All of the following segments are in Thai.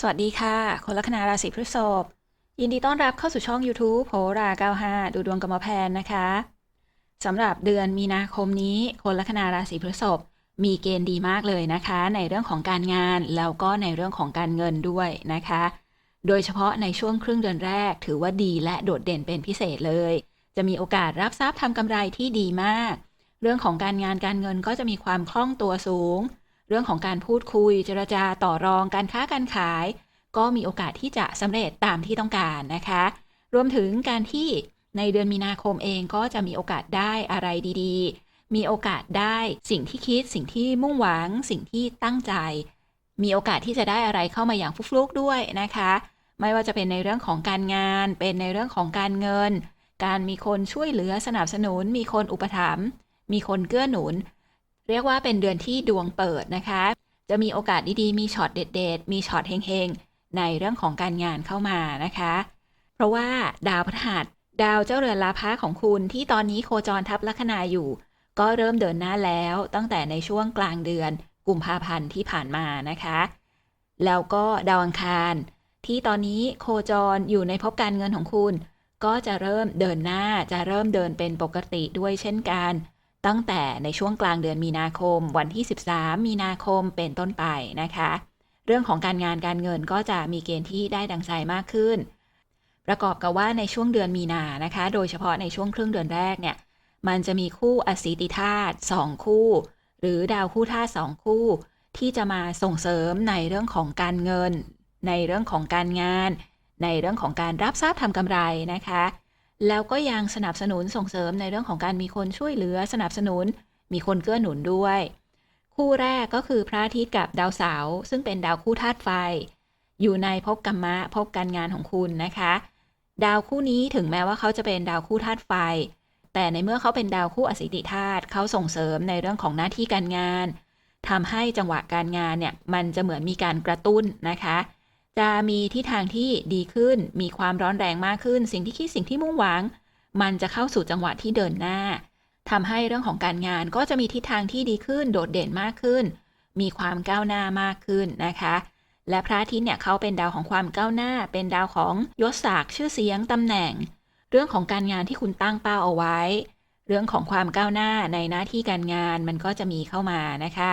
สวัสดีค่ะ คนลัคนาราศีพฤษภ ยินดีต้อนรับเข้าสู่ช่อง YouTube โหรา95 ดูดวงกรรมแพนนะคะสำหรับเดือนมีนาคมนี้ คนลัคนาราศีพฤษภมีเกณฑ์ดีมากเลยนะคะ ในเรื่องของการงานแล้วก็ในเรื่องของการเงินด้วยนะคะ โดยเฉพาะในช่วงครึ่งเดือนแรก ถือว่าดีและโดดเด่นเป็นพิเศษเลย จะมีโอกาสรับทรัพย์ทำกำไรที่ดีมาก เรื่องของการงานการเงินก็จะมีความคล่องตัวสูง เรื่องของการพูดคุยเจรจาต่อรองการค้าการขาย ก็มีโอกาสที่จะสำเร็จตามที่ต้องการนะคะ รวมถึงการที่ในเดือนมีนาคมเองก็จะมีโอกาสได้อะไรดีๆ มีโอกาสได้สิ่งที่คิด สิ่งที่มุ่งหวัง สิ่งที่ตั้งใจ มีโอกาสที่จะได้อะไรเข้ามาอย่างฟลุกๆด้วยนะคะ ไม่ว่าจะเป็นในเรื่องของการงาน เป็นในเรื่องของการเงิน การมีคนช่วยเหลือสนับสนุน มีคนอุปถัมภ์มีคนเกื้อหนุน เรียกว่าเป็นเดือนที่ดวงเปิดนะคะ จะมีโอกาสดีๆ มีช็อตเด็ด ๆ มีช็อตเฮงๆ ในเรื่องของการงานเข้ามานะคะ เพราะว่าดาวพฤหัสดาวเจ้าเรือนลาภะของคุณที่ตอนนี้โคจรทับลัคนาอยู่ ก็เริ่มเดินหน้าแล้วตั้งแต่ในช่วงกลางเดือนกุมภาพันธ์ที่ผ่านมานะคะ แล้วก็ดาวอังคาร ที่ตอนนี้โคจรอยู่ในภพการเงินของคุณ ก็จะเริ่มเดินหน้าจะเริ่มเดินเป็นปกติด้วยเช่นกัน ตั้งแต่ในช่วงกลางเดือนมีนาคม วันที่ 13 มีนาคมเป็นต้นไปนะคะ เรื่องของการงานการเงินก็จะมีเกณฑ์ที่ได้ดังใจมากขึ้น ประกอบกับว่าในช่วงเดือนมีนานะคะ โดยเฉพาะในช่วงครึ่งเดือนแรกเนี่ย มันจะมีคู่อสิติธาตุสองคู่ หรือดาวคู่ธาตุสองคู่ ที่จะมาส่งเสริมในเรื่องของการเงิน ในเรื่องของการงาน ในเรื่องของการรับทราบทำกำไรนะคะ แล้วก็ยังสนับสนุนส่งเสริมในเรื่องของการมีคนช่วยเหลือสนับสนุน มีคนเกื้อหนุนด้วย คู่แรกก็คือพระอาทิตย์กับดาวเสาร์ซึ่งเป็นดาวคู่ธาตุไฟ อยู่ในภพกรรมะภพการงานของคุณนะคะ ดาวคู่นี้ถึงแม้ว่าเขาจะเป็นดาวคู่ธาตุไฟ แต่ในเมื่อเขาเป็นดาวคู่อสิติธาตุเขาส่งเสริมในเรื่องของหน้าที่การงานทำให้จังหวะการงานเนี่ยมันจะเหมือนมีการกระตุ้นนะคะ จะมีทิศทางที่ดีขึ้น มีความร้อนแรงมากขึ้น สิ่งที่คิดสิ่งที่มุ่งหวัง มันจะเข้าสู่จังหวะที่เดินหน้าทำให้เรื่องของการงานก็จะมีทิศทางที่ดีขึ้น โดดเด่นมากขึ้น มีความก้าวหน้ามากขึ้นนะคะ และพระอาทิตย์เนี่ยเขาเป็นดาวของความก้าวหน้า เป็นดาวของยศศักดิ์ชื่อเสียงตำแหน่ง เรื่องของการงานที่คุณตั้งเป้าเอาไว้ เรื่องของความก้าวหน้าในหน้าที่การงานมันก็จะมีเข้ามานะคะ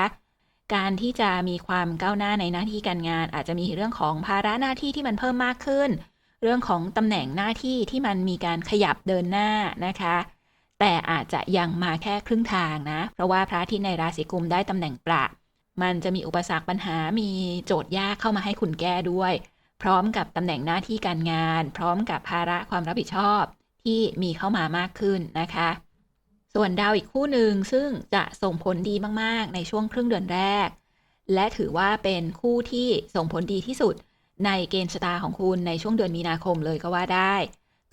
การที่จะมีความก้าวหน้าในหน้าที่การงาน อาจจะมีเรื่องของภาระหน้าที่ที่มันเพิ่มมากขึ้น เรื่องของตำแหน่งหน้าที่ที่มันมีการขยับเดินหน้านะคะ แต่อาจจะยังมาแค่ครึ่งทางนะ เพราะว่าพระทิตย์ในราศีกุมได้ตำแหน่งประมันจะมีอุปสรรคปัญหามีโจทย์ยากเข้ามาให้คุณแก้ด้วย พร้อมกับตำแหน่งหน้าที่การงาน พร้อมกับภาระความรับผิดชอบที่มีเข้ามามากขึ้นนะคะ ส่วนดาวอีกคู่หนึ่งซึ่งจะส่งผลดีมากๆ ในช่วงครึ่งเดือนแรก และถือว่าเป็นคู่ที่ส่งผลดีที่สุดในเกณฑ์ชะตาของคุณในช่วงเดือนมีนาคมเลยก็ว่าได้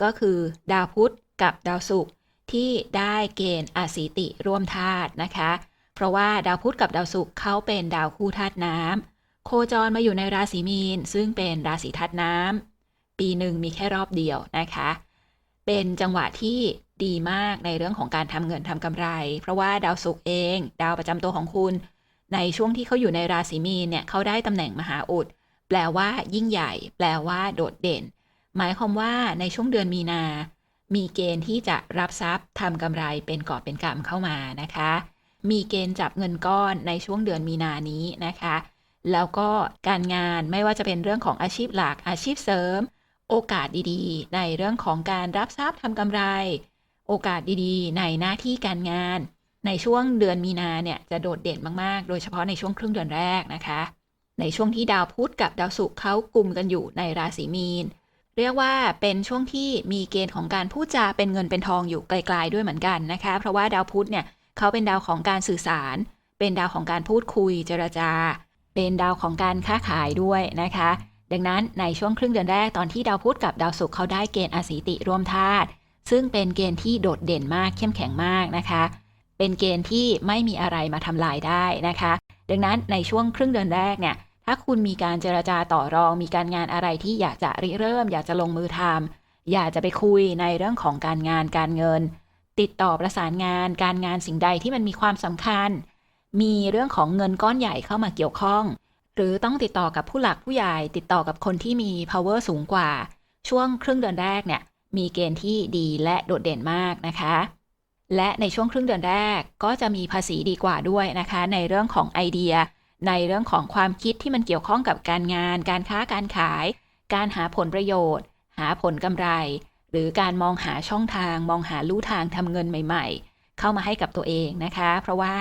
ก็คือดาวพุธกับดาวศุกร์ที่ได้เกณฑ์อสิติร่วมธาตุนะคะ เพราะว่าดาวพุธกับดาวศุกร์เขาเป็นดาวคู่ธาตุน้ำโคจรมาอยู่ในราศีมีน ซึ่งเป็นราศีธาตุน้ำปีหนึ่งมีแค่รอบเดียวนะคะ เป็นจังหวะที่ ดีมากในเรื่องของการทำเงินทำกำไร เพราะว่าดาวศุกร์เอง ดาวประจำตัวของคุณ ในช่วงที่เขาอยู่ในราศีมีนเนี่ยเขาได้ตำแหน่งมหาอุด แปลว่า ยิ่งใหญ่ แปลว่า โดดเด่น หมายความว่าในช่วงเดือนมีนา มีเกณฑ์ที่จะรับทรัพย์ทำกำไรเป็นกอบเป็นกำเข้ามานะคะ มีเกณฑ์จับเงินก้อนในช่วงเดือนมีนานี้นะคะ แล้วก็การงานไม่ว่าจะเป็นเรื่องของอาชีพหลักอาชีพเสริม โอกาสดีๆ ในเรื่องของการรับทรัพย์ทำกำไร โอกาสดีๆ ในหน้าที่การงาน ในช่วงเดือนมีนาเนี่ยจะโดดเด่นมากๆ โดยเฉพาะในช่วงครึ่งเดือนแรกนะคะ ในช่วงที่ดาวพุธกับดาวศุกร์เขากลุ่มกันอยู่ในราศีมีน เรียกว่าเป็นช่วงที่มีเกณฑ์ของการพูดจาเป็นเงินเป็นทองอยู่ไกลๆด้วยเหมือนกันนะคะ เพราะว่าดาวพุธเนี่ยเขาเป็นดาวของการสื่อสาร เป็นดาวของการพูดคุยเจรจา เป็นดาวของการค้าขายด้วยนะคะ ดังนั้นในช่วงครึ่งเดือนแรกตอนที่ดาวพุธกับดาวศุกร์เขาได้เกณฑ์อสิติร่วมธาตุ ซึ่งเป็นเกณฑ์ที่โดดเด่นมากเข้มแข็งมากนะคะ เป็นเกณฑ์ที่ไม่มีอะไรมาทำลายได้นะคะ ดังนั้นในช่วงครึ่งเดือนแรกเนี่ย ถ้าคุณมีการเจรจาต่อรอง มีการงานอะไรที่อยากจะริเริ่ม อยากจะลงมือทำอยากจะไปคุยในเรื่องของการงานการเงิน ติดต่อประสานงาน การงานสิ่งใดที่มันมีความสำคัญ มีเรื่องของเงินก้อนใหญ่เข้ามาเกี่ยวข้องหหรือต้องติดต่อกับผู้หลักผู้ใหญ่ ติดต่อกับคนที่มี power สูงกว่า ช่วงครึ่งเดือนแรกเนี่ย มีเกณฑ์ที่ดีและโดดเด่นมากนะคะ และในช่วงครึ่งเดือนแรกก็จะมีภาษีดีกว่าด้วยนะคะ ในเรื่องของไอเดีย ในเรื่องของความคิดที่มันเกี่ยวข้องกับการงาน การค้าการขาย การหาผลประโยชน์ หาผลกำไร หรือการมองหาช่องทาง มองหาลู่ทางทำเงินใหม่ ๆ เข้ามาให้กับตัวเองนะคะ เพราะว่า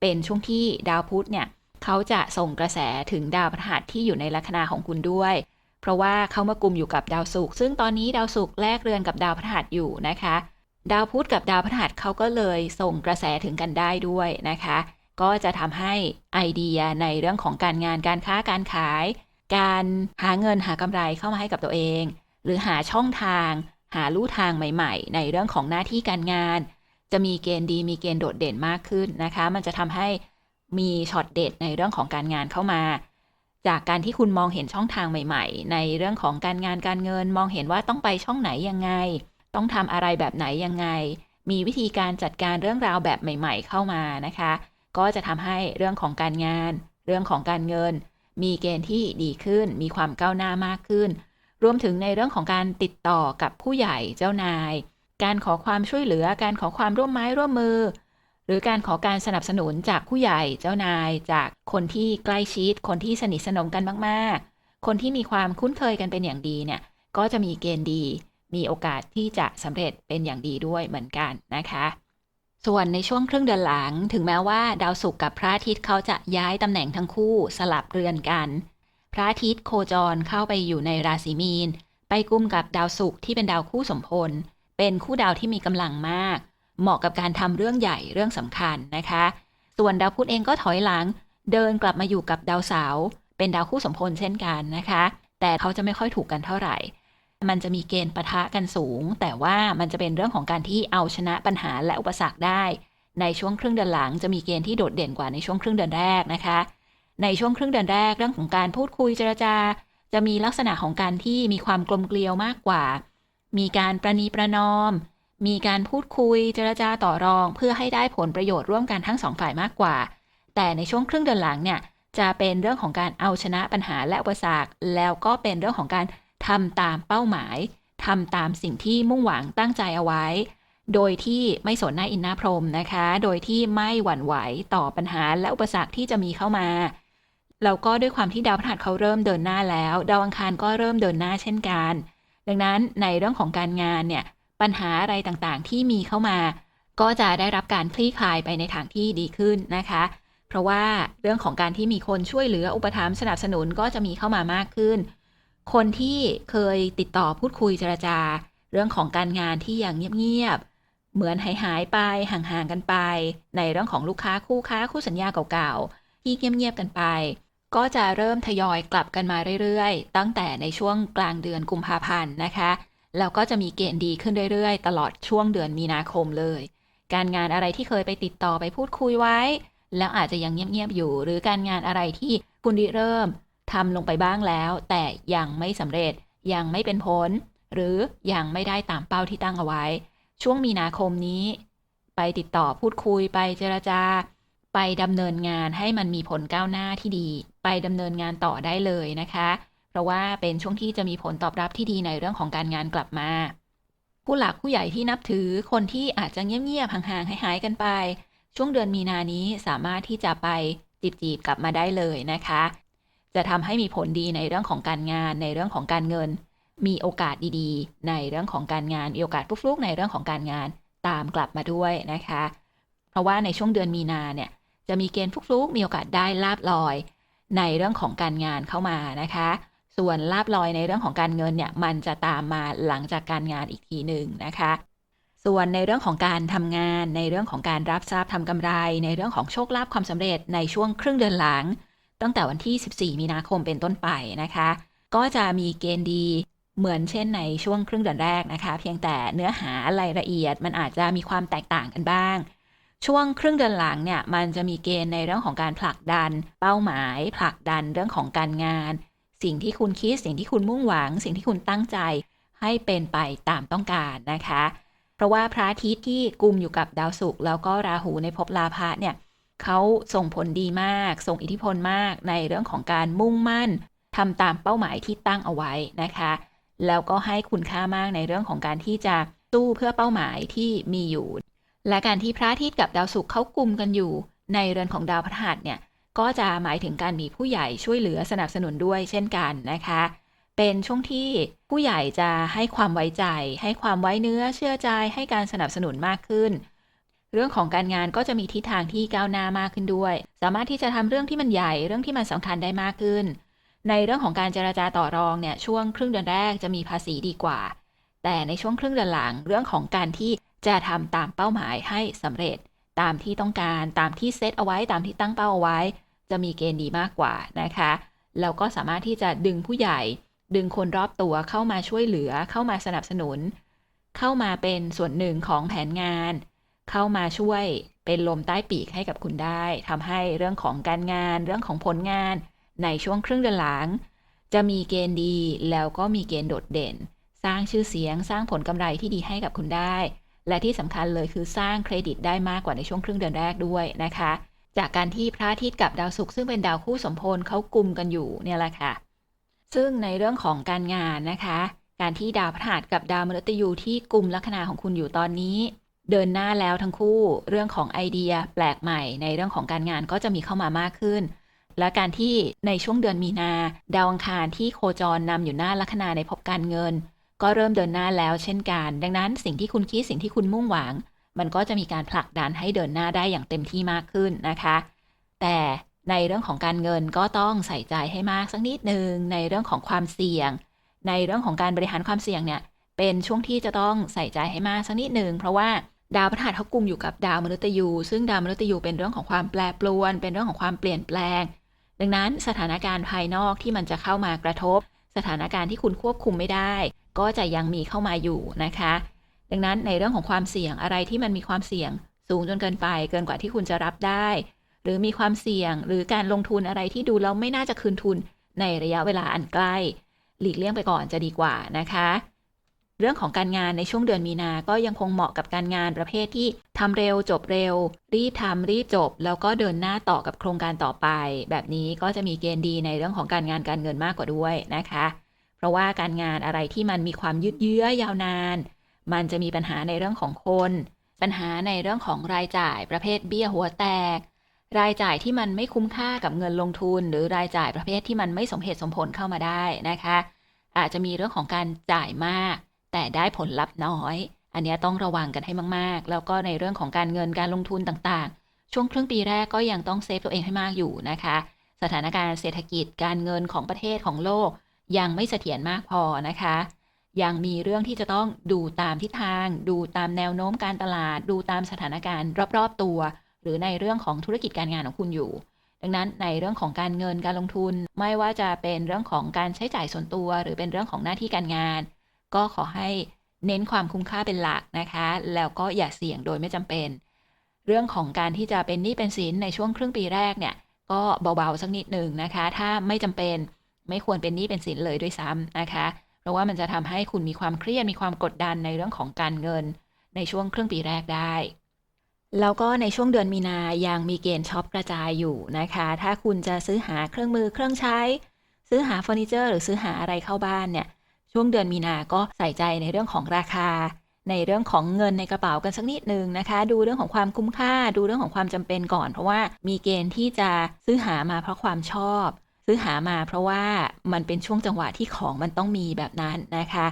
เป็นช่วงที่ดาวพุธเนี่ยเขาจะส่งกระแสถึงดาวพฤหัสที่อยู่ในลัคนาของคุณด้วย เพราะว่าเขามากลุ่มอยู่กับดาวศุกร์ซึ่งตอนนี้ดาวศุกร์แลกเรือนกับดาวพฤหัสอยู่นะคะ ดาวพุธกับดาวพฤหัสเขาก็เลยส่งกระแสถึงกันได้ด้วยนะคะ ก็จะทำให้ไอเดียในเรื่องของการงานการค้าการขาย การหาเงินหากำไรเข้ามาให้กับตัวเอง หรือหาช่องทาง หาลู่ทางใหม่ ๆ ในเรื่องของหน้าที่การงาน จะมีเกณฑ์ดีมีเกณฑ์โดดเด่นมากขึ้นนะคะ มันจะทำให้มีช็อตเด็ดในเรื่องของการงานเข้ามา จากการที่คุณมองเห็นช่องทางใหม่ ๆ ในเรื่องของการงานการเงิน มองเห็นว่าต้องไปช่องไหนยังไง ต้องทำอะไรแบบไหนยังไง มีวิธีการจัดการเรื่องราวแบบใหม่ ๆ เข้ามานะคะ ก็จะทำให้เรื่องของการงาน เรื่องของการเงิน มีเกณฑ์ที่ดีขึ้น มีความก้าวหน้ามากขึ้น รวมถึงในเรื่องของการติดต่อกับผู้ใหญ่เจ้านาย การขอความช่วยเหลือ การขอความร่วมไม้ร่วมมือ หรือการขอการสนับสนุนจากผู้ใหญ่เจ้านาย จากคนที่ใกล้ชิด คนที่สนิทสนมกันมากๆ คนที่มีความคุ้นเคยกันเป็นอย่างดีเนี่ย ก็จะมีเกณฑ์ดี มีโอกาสที่จะสำเร็จเป็นอย่างดีด้วยเหมือนกันนะคะส่วนในช่วงครึ่งเดือนหลังถึงแม้ว่าดาวศุกร์กับพระอาทิตย์เขาจะย้ายตำแหน่งทั้งคู่สลับเรือนกัน พระอาทิตย์โคจรเข้าไปอยู่ในราศีมีน ไปกุ้มกับดาวศุกร์ที่เป็นดาวคู่สมพล เป็นคู่ดาวที่มีกำลังมาก เหมาะกับการทำเรื่องใหญ่เรื่องสำคัญนะคะ ส่วนดาวพุธเองก็ถอยหลัง เดินกลับมาอยู่กับดาวเสาร์เป็นดาวคู่สมพลเช่นกันนะคะ แต่เขาจะไม่ค่อยถูกกันเท่าไหร่ มันจะมีเกณฑ์ปะทะกันสูง แต่ว่ามันจะเป็นเรื่องของการที่เอาชนะปัญหาและอุปสรรคได้ ในช่วงครึ่งเดือนหลังจะมีเกณฑ์ที่โดดเด่นกว่าในช่วงครึ่งเดือนแรกนะคะ ในช่วงครึ่งเดือนแรกเรื่องของการพูดคุยเจรจา จะมีลักษณะของการที่มีความกลมเกลียวมากกว่า มีการประนีประนอม มีการพูดคุยเจรจาต่อรอง เพื่อให้ได้ผลประโยชน์ร่วมกันทั้งสองฝ่ายมากกว่า แต่ในช่วงครึ่งเดือนหลังเนี่ยจะเป็นเรื่องของการเอาชนะปัญหาและอุปสรรคแล้วก็เป็นเรื่องของการทำตามเป้าหมายทำตามสิ่งที่มุ่งหวังตั้งใจเอาไว้ โดยที่ไม่สนหน้าอินหน้าพรมนะคะ โดยที่ไม่หวั่นไหวต่อปัญหาและอุปสรรคที่จะมีเข้ามาแล้วก็ด้วยความที่ดาวพฤหัสเขาเริ่มเดินหน้าแล้ว ดาวอังคารก็เริ่มเดินหน้าเช่นกัน ดังนั้นในเรื่องของการงานเนี่ย ปัญหาอะไรต่างๆ ที่มีเข้ามา ก็จะได้รับการคลี่คลายไปในทางที่ดีขึ้นนะคะ เพราะว่าเรื่องของการที่มีคนช่วยเหลืออุปถัมภ์สนับสนุนก็จะมีเข้ามามากขึ้น คนที่เคยติดต่อพูดคุยเจรจา เรื่องของการงานที่อยังเงียบๆเหมือนหายหายไปห่างๆกันไป ในเรื่องของลูกค้าคู่ค้าคู่สัญญาเก่าๆที่เงียบๆกันไปก็จะเริ่มทยอยกลับกันมาเรื่อย ๆ ตั้งแต่ในช่วงกลางเดือนกุมภาพันธ์นะคะ แล้วก็จะมีเกณฑ์ดีขึ้นเรื่อยๆ ตลอดช่วงเดือนมีนาคมเลย การงานอะไรที่เคยไปติดต่อไปพูดคุยไว้ แล้วอาจจะยังเงียบๆอยู่ หรือการงานอะไรที่คุณริเริ่มทำลงไปบ้างแล้ว แต่ยังไม่สำเร็จยังไม่เป็นผล หรือยังไม่ได้ตามเป้าที่ตั้งเอาไว้ ช่วงมีนาคมนี้ ไปติดต่อพูดคุยไปเจรจา ไปดำเนินงานให้มันมีผลก้าวหน้าที่ดี ไปดำเนินงานต่อได้เลยนะคะ เพราะว่าเป็นช่วงที่จะมีผลตอบรับที่ดีในเรื่องของการงานกลับมา ผู้หลักผู้ใหญ่ที่นับถือคนที่อาจจะเงียบๆห่างๆหายๆกันไป ช่วงเดือนมีนานี้สามารถที่จะไปจีบๆกลับมาได้เลยนะคะ จะทำให้มีผลดีในเรื่องของการงานในเรื่องของการเงิน มีโอกาสดีๆ ในเรื่องของการงานมีโอกาสฟลุกๆในเรื่องของการงานตามกลับมาด้วยนะคะ เพราะว่าในช่วงเดือนมีนาเนี่ยจะมีเกณฑ์ฟลุกๆมีโอกาสได้ลาบลอย ในเรื่องของการงานเข้ามานะคะ ส่วนลาบลอยในเรื่องของการเงินเนี่ยมันจะตามมาหลังจากการงานอีกทีหนึ่งนะคะ ส่วนในเรื่องของการทำงานในเรื่องของการรับทราบทำกำไร ในเรื่องของโชคลาภความสำเร็จในช่วงครึ่งเดือนหลัง ตั้งแต่วันที่ 14 มีนาคมเป็นต้นไปนะคะ ก็จะมีเกณฑ์ดีเหมือนเช่นในช่วงครึ่งเดือนแรกนะคะ เพียงแต่เนื้อหารายละเอียดมันอาจจะมีความแตกต่างกันบ้าง ช่วงครึ่งเดือนหลังเนี่ยมันจะมีเกณฑ์ในเรื่องของการผลักดัน เป้าหมาย ผลักดันเรื่องของการงาน สิ่งที่คุณคิด สิ่งที่คุณมุ่งหวัง สิ่งที่คุณตั้งใจ ให้เป็นไปตามต้องการนะคะ เพราะว่าพระอาทิตย์ที่กุมอยู่กับดาวศุกร์แล้วก็ราหูในภพลาภะเนี่ยเขาส่งผลดีมาก ส่งอิทธิพลมากในเรื่องของการมุ่งมั่นทำตามเป้าหมายที่ตั้งเอาไว้นะคะ แล้วก็ให้คุณค่ามากในเรื่องของการที่จะสู้เพื่อเป้าหมายที่มีอยู่ และการที่พระอาทิตย์กับดาวศุกร์เขากลุ่มกันอยู่ ในเรือนของดาวพฤหัสเนี่ย ก็จะหมายถึงการมีผู้ใหญ่ช่วยเหลือสนับสนุนด้วยเช่นกันนะคะ เป็นช่วงที่ผู้ใหญ่จะให้ความไว้ใจ ให้ความไว้เนื้อเชื่อใจ ให้การสนับสนุนมากขึ้น เรื่องของการงานก็จะมีทิศทางที่ก้าวหน้ามากขึ้นด้วย สามารถที่จะทำเรื่องที่มันใหญ่เรื่องที่มันสำคัญได้มากขึ้น ในเรื่องของการเจราจาต่อรองเนี่ยช่วงครึ่งเดือนแรกจะมีภาษีดีกว่า แต่ในช่วงครึ่งเดือนหลังเรื่องของการที่จะทำตามเป้าหมายให้สำเร็จ ตามที่ต้องการตามที่เซตเอาไว้ตามที่ตั้งเป้าเอาไว้ จะมีเกณฑ์ดีมากกว่านะคะแล้วก็สามารถที่จะดึงผู้ใหญ่ ดึงคนรอบตัวเข้ามาช่วยเหลือ เข้ามาสนับสนุน เข้ามาเป็นส่วนหนึ่งของแผนงาน เข้ามาช่วยเป็นลมใต้ปีกให้กับคุณได้ทำให้เรื่องของการงาน เรื่องของผลงาน ในช่วงครึ่งเดือนหลัง จะมีเกณฑ์ดีแล้วก็มีเกณฑ์โดดเด่น สร้างชื่อเสียง สร้างผลกำไรที่ดีให้กับคุณได้ และที่สำคัญเลยคือสร้างเครดิตได้มากกว่าในช่วงครึ่งเดือนแรกด้วยนะคะ จากการที่พระอาทิตย์กับดาวศุกร์ซึ่งเป็นดาวคู่สมพลเขากลุ่มกันอยู่เนี่ยแหละค่ะ ซึ่งในเรื่องของการงานนะคะ การที่ดาวพฤหัสกับดาวมฤตยูที่กลุ่มลัคนาของคุณอยู่ตอนนี้ เดินหน้าแล้วทั้งคู่ เรื่องของไอเดียแปลกใหม่ ในเรื่องของการงานก็จะมีเข้ามามากขึ้น และการที่ในช่วงเดือนมีนา ดาวอังคารที่โคจรนำอยู่หน้าลัคนาในภพการเงิน ก็เริ่มเดินหน้าแล้วเช่นกัน ดังนั้นสิ่งที่คุณคิดสิ่งที่คุณมุ่งหวัง มันก็จะมีการผลักดันให้เดินหน้าได้อย่างเต็มที่มากขึ้นนะคะ แต่ในเรื่องของการเงินก็ต้องใส่ใจให้มากสักนิดหนึ่งในเรื่องของความเสี่ยง ในเรื่องของการบริหารความเสี่ยงเนี่ยเป็นช่วงที่จะต้องใส่ใจให้มากสักนิดหนึ่งเพราะว่าดาวพฤหัสเขากลุ่มอยู่กับดาวมฤตยู ซึ่งดาวมฤตยูเป็นเรื่องของความแปรปรวน เป็นเรื่องของความเปลี่ยนแปลง ดังนั้นสถานการณ์ภายนอกที่มันจะเข้ามากระทบ สถานการณ์ที่คุณควบคุมไม่ได้ ก็จะยังมีเข้ามาอยู่นะคะ ดังนั้นในเรื่องของความเสี่ยงอะไรที่มันมีความเสี่ยงสูงจนเกินไป เกินกว่าที่คุณจะรับได้ หรือมีความเสี่ยงหรือการลงทุนอะไรที่ดูแล้วไม่น่าจะคืนทุนในระยะเวลาอันใกล้ หลีกเลี่ยงไปก่อนจะดีกว่านะคะ เรื่องของการงานในช่วงเดือนมีนา ก็ยังคงเหมาะกับการงานประเภทที่ทำเร็วจบเร็ว รีบทำรีบจบ แล้วก็เดินหน้าต่อกับโครงการต่อไป แบบนี้ก็จะมีเกณฑ์ดีในเรื่องของการงานการเงินมากกว่าด้วยนะคะ เพราะว่าการงานอะไรที่มันมีความยืดเยื้อยาวนาน มันจะมีปัญหาในเรื่องของคน ปัญหาในเรื่องของรายจ่ายประเภทเบี้ยหัวแตก รายจ่ายที่มันไม่คุ้มค่ากับเงินลงทุน หรือรายจ่ายประเภทที่มันไม่สมเหตุสมผลเข้ามาได้นะคะ อาจจะมีเรื่องของการจ่ายมาก แต่ได้ผลลัพธ์น้อย อันนี้ต้องระวังกันให้มาก ๆ แล้วก็ในเรื่องของการเงินการลงทุนต่างๆ ช่วงครึ่งปีแรกก็ยังต้องเซฟตัวเองให้มากอยู่นะคะ สถานการณ์เศรษฐกิจการเงินของประเทศของโลกยังไม่เสถียรมากพอนะคะ ยังมีเรื่องที่จะต้องดูตามทิศทาง ดูตามแนวโน้มการตลาด ดูตามสถานการณ์ รอบ ๆ ตัว หรือในเรื่องของธุรกิจการงานของคุณอยู่ ดังนั้นในเรื่องของการเงินการลงทุน ไม่ว่าจะเป็นเรื่องของการใช้จ่ายส่วนตัว หรือเป็นเรื่องของหน้าที่การงาน ก็ขอให้เน้นความคุ้มค่าเป็นหลักนะคะ แล้วก็อย่าเสี่ยงโดยไม่จำเป็น เรื่องของการที่จะเป็นหนี้เป็นสินในช่วงครึ่งปีแรกเนี่ย ก็เบาๆสักนิดหนึ่งนะคะ ถ้าไม่จำเป็นไม่ควรเป็นหนี้เป็นสินเลยด้วยซ้ำนะคะ เพราะว่ามันจะทำให้คุณมีความเครียดมีความกดดันในเรื่องของการเงิน ในช่วงครึ่งปีแรกได้ แล้วก็ในช่วงเดือนมีนายังมีเกณฑ์ช็อปกระจายอยู่นะคะ ถ้าคุณจะซื้อหาเครื่องมือเครื่องใช้ ซื้อหาเฟอร์นิเจอร์หรือซื้อหาอะไรเข้าบ้านเนี่ยช่วงเดือนมีนาก็ใส่ใจในเรื่องของราคา ในเรื่องของเงินในกระเป๋ากันสักนิดนึงนะคะ ดูเรื่องของความคุ้มค่า ดูเรื่องของความจำเป็นก่อน เพราะว่ามีเกณฑ์ที่จะซื้อหามาเพราะความชอบ ซื้อหามาเพราะว่ามันเป็นช่วงจังหวะที่ของมันต้องมีแบบนั้นนะคะ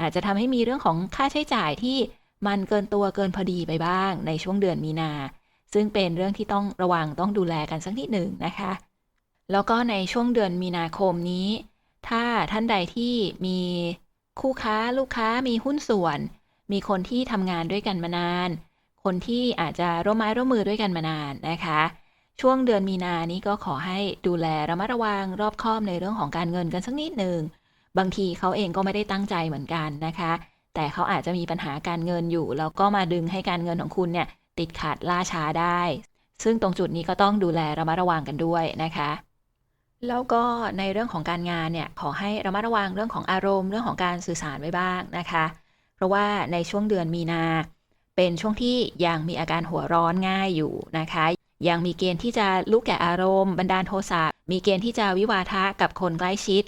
อาจจะทำให้มีเรื่องของค่าใช้จ่ายที่มันเกินตัวเกินพอดีไปบ้างในช่วงเดือนมีนา ซึ่งเป็นเรื่องที่ต้องระวังต้องดูแลกันสักนิดหนึ่งนะคะ แล้วก็ในช่วงเดือนมีนาคมนี้ ถ้าท่านใดที่มีคู่ค้าลูกค้ามีหุ้นส่วน มีคนที่ทำงานด้วยกันมานาน คนที่อาจจะร่วมไม้ร่วมมือด้วยกันมานานนะคะ ช่วงเดือนมีนานี้ก็ขอให้ดูแลระมัดระวังรอบคอบในเรื่องของการเงินกันสักนิดหนึ่งบางทีเขาเองก็ไม่ได้ตั้งใจเหมือนกันนะคะ แต่เขาอาจจะมีปัญหาการเงินอยู่แล้วก็มาดึงให้การเงินของคุณเนี่ยติดขัดล่าช้าได้ ซึ่งตรงจุดนี้ก็ต้องดูแลระมัดระวังกันด้วยนะคะ แล้วก็ในเรื่องของการงานเนี่ยขอให้ระมัดระวังเรื่องของอารมณ์เรื่องของการสื่อสารไว้บ้างนะคะ เพราะว่าในช่วงเดือนมีนา เป็นช่วงที่ยังมีอาการหัวร้อนง่ายอยู่นะคะ ยังมีเกณฑ์ที่จะลุกแก่อารมณ์บันดาลโทสะมีเกณฑ์ที่จะวิวาทะกับคนใกล้ชิด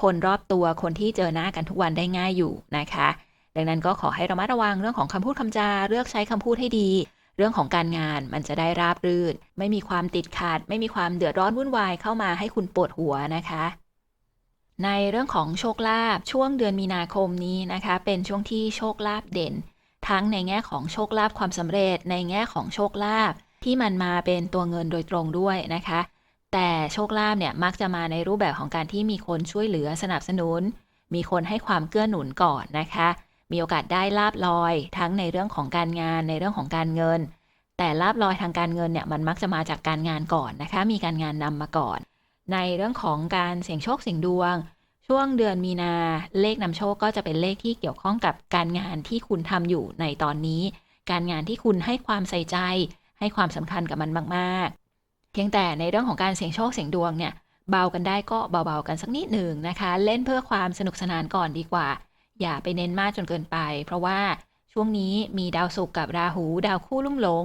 คนรอบตัวคนที่เจอหน้ากันทุกวันได้ง่ายอยู่นะคะ ดังนั้นก็ขอให้ระมัดระวังเรื่องของคำพูดคำจาเลือกใช้คำพูดให้ดี เรื่องของการงานมันจะได้ราบรื่น ไม่มีความติดขัด ไม่มีความเดือดร้อนวุ่นวายเข้ามาให้คุณปวดหัวนะคะ ในเรื่องของโชคลาภช่วงเดือนมีนาคมนี้นะคะ เป็นช่วงที่โชคลาภเด่น ทั้งในแง่ของโชคลาภความสำเร็จ ในแง่ของโชคลาภ ที่มันมาเป็นตัวเงินโดยตรงด้วยนะคะ แต่โชคลาภเนี่ยมักจะมาในรูปแบบของการที่มีคนช่วยเหลือสนับสนุน มีคนให้ความเกื้อหนุนก่อนนะคะ มีโอกาสได้ลาบลอย ทั้งในเรื่องของการงานในเรื่องของการเงิน แต่ลาบลอยทางการเงินเนี่ยมันมักจะมาจากการงานก่อนนะคะ มีการงานนำมาก่อน ในเรื่องของการเสี่ยงโชคเสี่ยงดวงช่วงเดือนมีนาเลขนำโชคก็จะเป็นเลขที่เกี่ยวข้องกับการงานที่คุณทำอยู่ในตอนนี้ การงานที่คุณให้ความใส่ใจ ให้ความสำคัญกับมันมากๆ เพียงแต่ในเรื่องของการเสี่ยงโชคเสี่ยงดวงเนี่ยเบากันได้ก็เบาๆกันสักนิดหนึ่งนะคะ เล่นเพื่อความสนุกสนานก่อนดีกว่า อย่าไปเน้นมากจนเกินไป เพราะว่าช่วงนี้มีดาวศุกร์กับราหู ดาวคู่ลุ่มหลง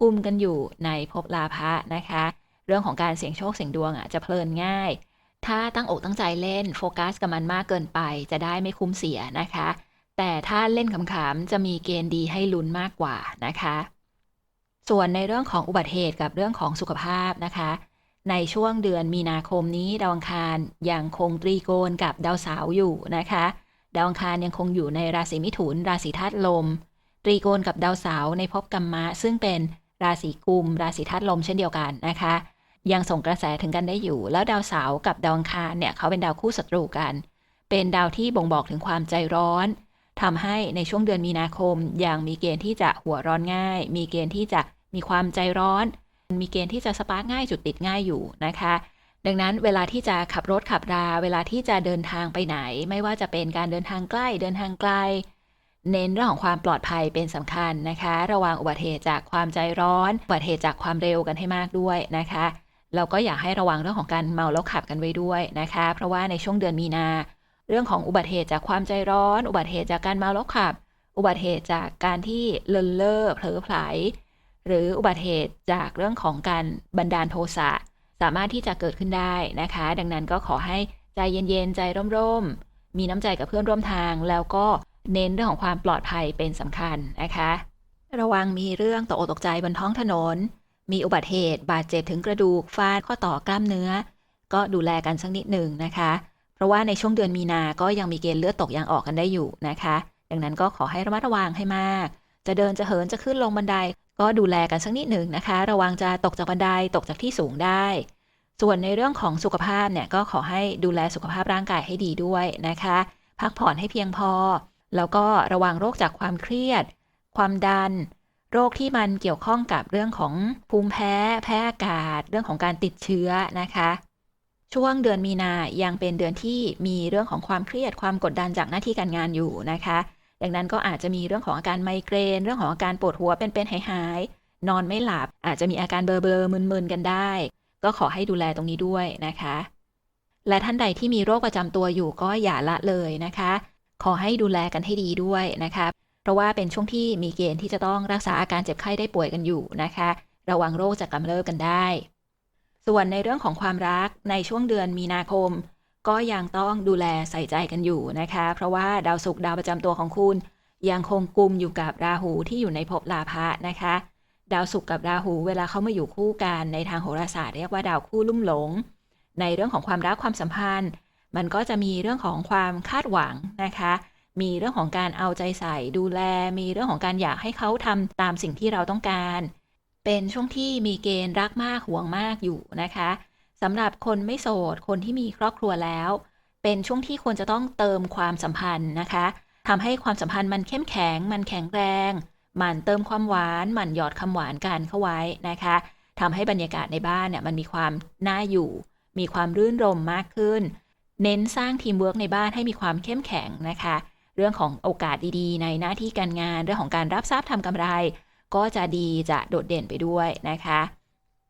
กุมกันอยู่ในภพลาภะนะคะ เรื่องของการเสี่ยงโชคเสี่ยงดวงอะจะเพลินง่าย ถ้าตั้งอกตั้งใจเล่นโฟกัสกับมันมากเกินไปจะได้ไม่คุ้มเสียนะคะ แต่ถ้าเล่นขำๆจะมีเกณฑ์ดีให้ลุ้นมากกว่านะคะ ส่วนในเรื่องของอุบัติเหตุกับเรื่องของสุขภาพนะคะ ในช่วงเดือนมีนาคมนี้ดาวอังคารยังคงตรีโกณกับดาวเสาร์อยู่นะคะ ดาวอังคารยังคงอยู่ในราศีมิถุน ราศีธาตุลม ตรีโกณกับดาวเสาร์ในภพกรรมะ ซึ่งเป็นราศีกุม ราศีธาตุลมเช่นเดียวกันนะคะ ยังส่งกระแสถึงกันได้อยู่ แล้วดาวเสาร์กับดาวอังคารเนี่ยเขาเป็นดาวคู่ศัตรูกัน เป็นดาวที่บ่งบอกถึงความใจร้อนทำให้ในช่วงเดือนมีนาคมยังมีเกณฑ์ที่จะหัวร้อนง่าย มีเกณฑ์ที่จะ มีความใจร้อน มีเกณฑ์ที่จะสปาร์กง่ายจุดติดง่ายอยู่นะคะ ดังนั้นเวลาที่จะขับรถขับรา เวลาที่จะเดินทางไปไหน ไม่ว่าจะเป็นการเดินทางใกล้เดินทางไกล เน้นเรื่องของความปลอดภัยเป็นสำคัญนะคะ ระวังอุบัติเหตุจากความใจร้อน อุบัติเหตุจากความเร็วกันให้มากด้วยนะคะเราก็อยากให้ระวังเรื่องของการเมาแล้วขับกันไว้ด้วยนะคะ เพราะว่าในช่วงเดือนมีนา เรื่องของอุบัติเหตุจากความใจร้อน อุบัติเหตุจากการเมาแล้วขับ อุบัติเหตุจากการที่เลินเล่อเผลอไผล หรืออุบัติเหตุจากเรื่องของการบันดาลโทสะสามารถที่จะเกิดขึ้นได้นะคะ ดังนั้นก็ขอให้ใจเย็นๆ ใจร่มๆ มีน้ำใจกับเพื่อนร่วมทาง แล้วก็เน้นเรื่องของความปลอดภัยเป็นสำคัญนะคะ ระวังมีเรื่องตกอกตกใจบนท้องถนน มีอุบัติเหตุ บาดเจ็บถึงกระดูกฟาดข้อต่อกล้ามเนื้อ ก็ดูแลกันสักนิดหนึ่งนะคะ เพราะว่าในช่วงเดือนมีนา ก็ยังมีเกณฑ์เลือดตกยางออกกันได้อยู่นะคะ ดังนั้นก็ขอให้ระมัดระวังให้มาก จะเดินจะเหินจะขึ้นลงบันได ก็ดูแลกันสักนิดหนึ่งนะคะ ระวังจะตกจากบันไดตกจากที่สูงได้ ส่วนในเรื่องของสุขภาพเนี่ยก็ขอให้ดูแลสุขภาพร่างกายให้ดีด้วยนะคะ พักผ่อนให้เพียงพอ แล้วก็ระวังโรคจากความเครียด ความดัน โรคที่มันเกี่ยวข้องกับเรื่องของภูมิแพ้ แพ้อากาศ เรื่องของการติดเชื้อนะคะช่วงเดือนมีนายังเป็นเดือนที่มีเรื่องของความเครียดความกดดันจากหน้าที่การงานอยู่นะคะ ดังนั้นก็อาจจะมีเรื่องของอาการไมเกรน เรื่องของอาการปวดหัวเป็นๆหายๆนอนไม่หลับ อาจจะมีอาการเบลอๆมึนๆกันได้ ก็ขอให้ดูแลตรงนี้ด้วยนะคะ และท่านใดที่มีโรคประจำตัวอยู่ก็อย่าละเลยนะคะ ขอให้ดูแลกันให้ดีด้วยนะคะ เพราะว่าเป็นช่วงที่มีเกณฑ์ที่จะต้องรักษาอาการเจ็บไข้ได้ป่วยกันอยู่นะคะ ระวังโรคจะกำเริบกันได้ ส่วนในเรื่องของความรักในช่วงเดือนมีนาคม ก็ยังต้องดูแลใส่ใจกันอยู่นะคะ เพราะว่าดาวศุกร์ดาวประจำตัวของคุณ ยังคงกุมอยู่กับราหูที่อยู่ในภพลาภะนะคะ ดาวศุกร์กับราหูเวลาเขามาอยู่คู่กันในทางโหราศาสตร์เรียกว่าดาวคู่ลุ่มหลง ในเรื่องของความรักความสัมพันธ์ มันก็จะมีเรื่องของความคาดหวังนะคะ มีเรื่องของการเอาใจใส่ดูแล มีเรื่องของการอยากให้เขาทำตามสิ่งที่เราต้องการ เป็นช่วงที่มีเกณฑ์รักมากห่วงมากอยู่นะคะ สำหรับคนไม่โสด คนที่มีครอบครัวแล้ว เป็นช่วงที่ควรจะต้องเติมความสัมพันธ์นะคะทำให้ความสัมพันธ์มันเข้มแข็ง มันแข็งแรง มันเติมความหวาน มันหยอดคำหวานกันเข้าไว้นะคะทำให้บรรยากาศในบ้านเนี่ยมันมีความน่าอยู่ มีความรื่นรมมากขึ้น เน้นสร้างทีมเวิร์กในบ้านให้มีความเข้มแข็งนะคะ เรื่องของโอกาสดีๆ ในหน้าที่การงาน เรื่องของการรับทราบทำกำไร ก็จะดีจะโดดเด่นไปด้วยนะคะ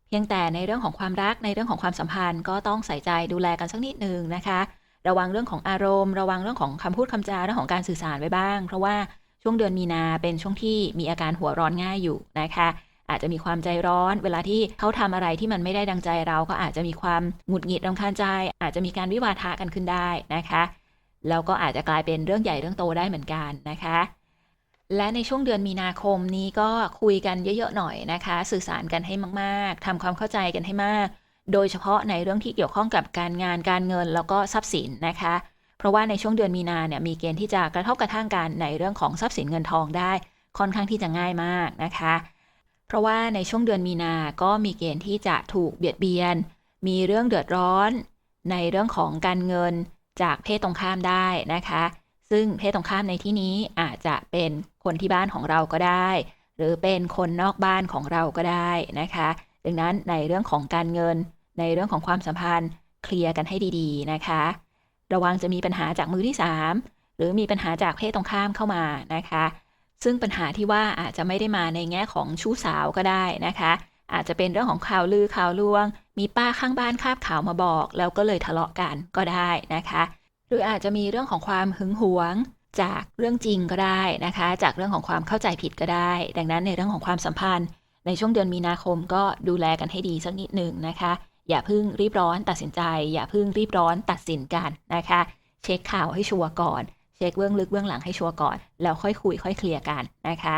เพียงแต่ในเรื่องของความรักในเรื่องของความสัมพันธ์ก็ต้องใส่ใจดูแลกันสักนิดนึงนะคะ ระวังเรื่องของอารมณ์ ระวังเรื่องของคำพูดคำจาเรื่องของการสื่อสารไว้บ้าง เพราะว่าช่วงเดือนมีนาเป็นช่วงที่มีอาการหัวร้อนง่ายอยู่นะคะ อาจจะมีความใจร้อน เวลาที่เขาทำอะไรที่มันไม่ได้ดังใจเราก็อาจจะมีความหงุดหงิดรำคาญใจ อาจจะมีการวิวาทะกันขึ้นได้นะคะแล้วก็อาจจะกลายเป็นเรื่องใหญ่เรื่องโตได้เหมือนกันนะคะ และในช่วงเดือนมีนาคมนี้ก็คุยกันเยอะๆหน่อยนะคะ สื่อสารกันให้มากๆทำความเข้าใจกันให้มาก โดยเฉพาะในเรื่องที่เกี่ยวข้องกับการงานการเงินแล้วก็ทรัพย์สินนะคะ เพราะว่าในช่วงเดือนมีนาเนี่ยมีเกณฑ์ที่จะกระทบกระทั่งกันในเรื่องของทรัพย์สินเงินทองได้ ค่อนข้างที่จะง่ายมากนะคะ เพราะว่าในช่วงเดือนมีนา ก็มีเกณฑ์ที่จะถูกเบียดเบียน มีเรื่องเดือดร้อน ในเรื่องของการเงินจากเพศตรงข้ามได้นะคะ ซึ่งเพศตรงข้ามในที่นี้อาจจะเป็นคนที่บ้านของเราก็ได้ หรือเป็นคนนอกบ้านของเราก็ได้นะคะ ดังนั้นในเรื่องของการเงิน ในเรื่องของความสัมพันธ์เคลียร์กันให้ดีๆนะคะ ระวังจะมีปัญหาจากมือที่ 3 หรือมีปัญหาจากเพศตรงข้ามเข้ามานะคะ ซึ่งปัญหาที่ว่าอาจจะไม่ได้มาในแง่ของชู้สาวก็ได้นะคะ อาจจะเป็นเรื่องของข่าวลือข่าวลวง มีป้าข้างบ้านคาบข่าวมาบอก แล้วก็เลยทะเลาะกันก็ได้นะคะ หรืออาจจะมีเรื่องของความหึงหวงจากเรื่องจริงก็ได้นะคะ จากเรื่องของความเข้าใจผิดก็ได้ ดังนั้นในเรื่องของความสัมพันธ์ ในช่วงเดือนมีนาคมก็ดูแลกันให้ดีสักนิดหนึ่งนะคะ อย่าเพิ่งรีบร้อนตัดสินใจ อย่าเพิ่งรีบร้อนตัดสินกันนะคะ เช็คข่าวให้ชัวร์ก่อน เช็คเบื้องลึกเบื้องหลังให้ชัวร์ก่อน แล้วค่อยคุยค่อยเคลียร์กันนะคะ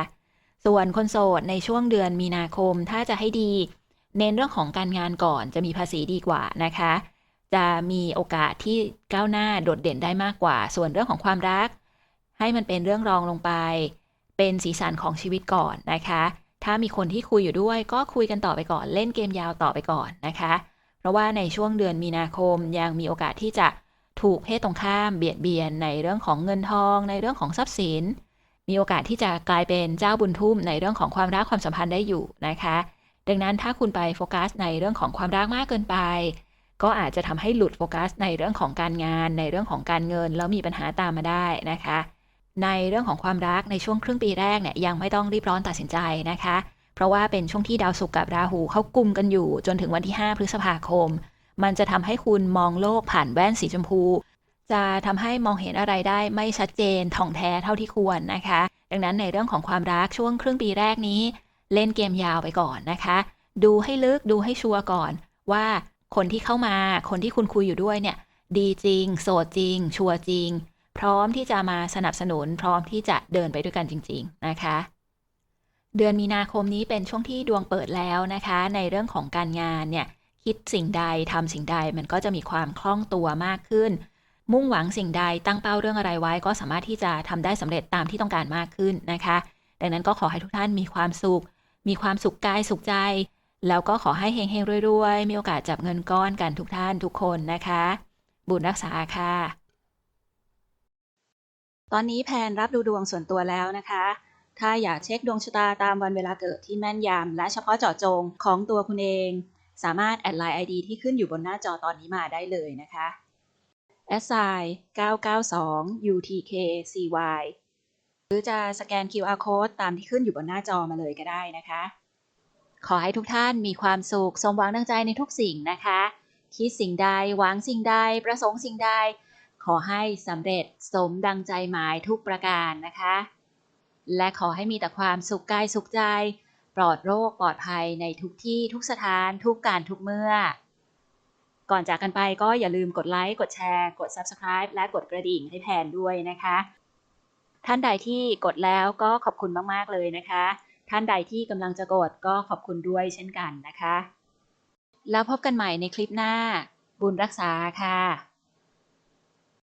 ส่วนคนโสดในช่วงเดือนมีนาคมถ้าจะให้ดี เน้นเรื่องของการงานก่อนจะมีภาษีดีกว่านะคะ จะมีโอกาสที่ก้าวหน้าโดดเด่นได้มากกว่า ส่วนเรื่องของความรัก ให้มันเป็นเรื่องรองลงไป เป็นสีสันของชีวิตก่อนนะคะ ถ้ามีคนที่คุยอยู่ด้วย ก็คุยกันต่อไปก่อน เล่นเกมยาวต่อไปก่อนนะคะ เพราะว่าในช่วงเดือนมีนาคมยังมีโอกาสที่จะถูกเพศตรงข้ามเบียดเบียนในเรื่องของเงินทอง ในเรื่องของทรัพย์สิน มีโอกาสที่จะกลายเป็นเจ้าบุญทุ่มในเรื่องของความรักความสัมพันธ์ได้อยู่นะคะ ดังนั้นถ้าคุณไปโฟกัสในเรื่องของความรักมากเกินไป ก็อาจจะทำให้หลุดโฟกัสในเรื่องของการงาน ในเรื่องของการเงิน แล้วมีปัญหาตามมาได้นะคะ ในเรื่องของความรักในช่วงครึ่งปีแรกเนี่ยยังไม่ต้องรีบร้อนตัดสินใจนะคะ เพราะว่าเป็นช่วงที่ดาวศุกร์กับราหูเข้ากลุ่มกันอยู่ จนถึงวันที่ 5 พฤษภาคม มันจะทำให้คุณมองโลกผ่านแว่นสีชมพู จะทำให้มองเห็นอะไรได้ไม่ชัดเจนท่องแท้เท่าที่ควรนะคะ ดังนั้นในเรื่องของความรักช่วงครึ่งปีแรกนี้ เล่นเกมยาวไปก่อนนะคะ ดูให้ลึกดูให้ชัวร์ก่อนว่า คนที่เข้ามาคนที่คุณคุยอยู่ด้วยเนี่ย ดีจริง โสดจริง ชัวร์จริง พร้อมที่จะมาสนับสนุน พร้อมที่จะเดินไปด้วยกันจริง ๆ นะคะ เดือนมีนาคมนี้เป็นช่วงที่ดวงเปิดแล้วนะคะ ในเรื่องของการงานเนี่ยคิดสิ่งใดทำสิ่งใดมันก็จะมีความคล่องตัวมากขึ้น มุ่งหวังสิ่งใดตั้งเป้าเรื่องอะไรไว้ ก็สามารถที่จะทำได้สำเร็จตามที่ต้องการมากขึ้นนะคะ ดังนั้นก็ขอให้ทุกท่านมีความสุข มีความสุขกายสุขใจ แล้วก็ขอให้เฮงๆรวยๆ มีโอกาสจับเงินก้อนกันทุกท่านทุกคนนะคะ บุญรักษาค่ะ ตอนนี้แพนรับดูดวงส่วนตัวแล้วนะคะ ถ้าอยากเช็คดวงชะตาตามวันเวลาเกิดที่แม่นยำและเฉพาะเจาะจงของตัวคุณเอง สามารถแอดไลน์ ID ที่ขึ้นอยู่บนหน้าจอตอนนี้มาได้เลยนะคะ s i 992 UTKCY หรือจะสแกน QR code ตามที่ขึ้นอยู่บนหน้าจอมาเลยก็ได้นะคะ ขอให้ทุกท่านมีความสุข สมหวังดังใจในทุกสิ่งนะคะ คิดสิ่งใด หวังสิ่งใด ประสงค์สิ่งใด ขอให้สำเร็จสมดังใจหมายทุกประการนะคะ และขอให้มีแต่ความสุขกายสุขใจ ปลอดโรคปลอดภัยในทุกที่ทุกสถานทุกการทุกเมื่อ ก่อนจากกันไปก็อย่าลืมกดไลค์ กดแชร์ กด Subscribe และกดกระดิ่งให้แทนด้วยนะคะ ท่านใดที่กดแล้วก็ขอบคุณมาก ๆ เลยนะคะ ท่านใดที่กำลังจะกดก็ขอบคุณด้วยเช่นกันนะคะ แล้วพบกันใหม่ในคลิปหน้า บุญรักษาค่ะ